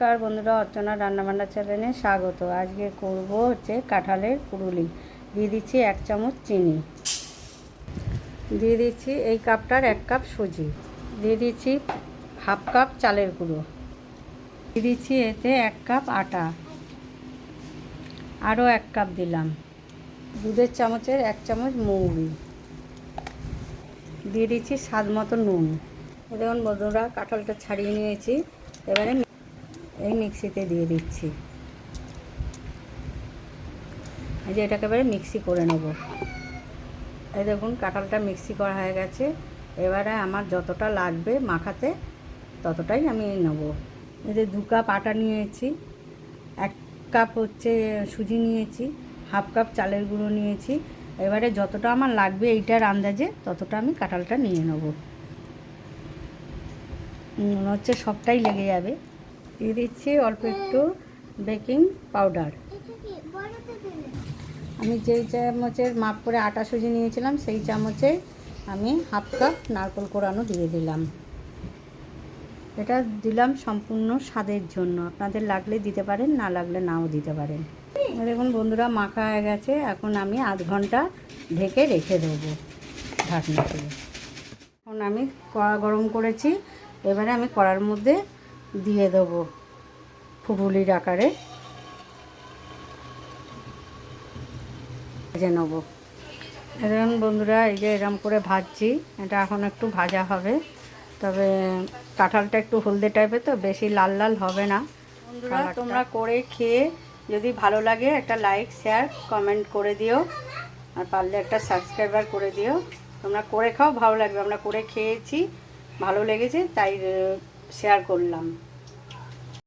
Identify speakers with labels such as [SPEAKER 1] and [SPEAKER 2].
[SPEAKER 1] নমস্কার বন্ধুরা, অর্চনা রান্নাবান্না চ্যানেলে স্বাগত। আজকে করব হচ্ছে কাঁঠালের পুরুলি। দিয়ে দিচ্ছি এক চামচ চিনি। দিয়ে দিচ্ছি এই কাপটার এক কাপ সুজি। দিয়ে দিচ্ছি হাফ কাপ চালের গুঁড়ো। দিয়ে দিচ্ছি এতে এক কাপ আটা। আরও এক কাপ দিলাম। দুধের চামচের এক চামচ মৌরি। দিয়ে দিচ্ছি স্বাদ মতো নুন। দেখুন বন্ধুরা, কাঁঠালটা ছাড়িয়ে নিয়েছি। এবারে এই মিক্সিতে দিয়ে দিচ্ছি। এই যে এটাকে এবারে মিক্সি করে নেব। এই দেখুন, কাঁঠালটা মিক্সি করা হয়ে গেছে। এবারে আমার যতটা লাগবে মাখাতে, ততটাই আমি নেব। এই যে দু কাপ আটা নিয়েছি, এক কাপ হচ্ছে সুজি নিয়েছি, হাফ কাপ চালের গুঁড়ো নিয়েছি। এবারে যতটা আমার লাগবে এইটার আন্দাজে ততটা আমি কাঁঠালটা নিয়ে নেব। মনে হচ্ছে সবটাই লেগে যাবে। দিয়ে দিচ্ছি অল্প একটু বেকিং পাউডার। আমি যেই চামচের মাপ করে আটা সুজি নিয়েছিলাম, সেই চামচে আমি হাফ কাপ নারকোল কোরানো দিয়ে দিলাম। এটা দিলাম সম্পূর্ণ স্বাদের জন্য। আপনাদের লাগলে দিতে পারেন, না লাগলে নাও দিতে পারেন। দেখুন বন্ধুরা, মাখা হয়ে গেছে। এখন আমি আধ ঘণ্টা ঢেকে রেখে দেবো ঢাকনা দিয়ে। এখন আমি কড়া গরম করেছি। এবারে আমি কড়ার মধ্যে দিয়ে দেবো ফুটুলির আকারে। ভেজে নেব। এরকম বন্ধুরা এই যে এরম করে ভাজছি এটা এখন একটু ভাজা হবে। তবে কাঁঠালটা একটু হলদে টাইপের তো বেশি লাল লাল হবে না। বন্ধুরা তোমরা করে খেয়ে যদি ভালো লাগে একটা লাইক শেয়ার কমেন্ট করে দিও। আর পারলে একটা সাবস্ক্রাইবার করে দিও। তোমরা করে খাও ভালো লাগবে। আমরা করে খেয়েছি ভালো লেগেছে তাই শেয়ার করলাম।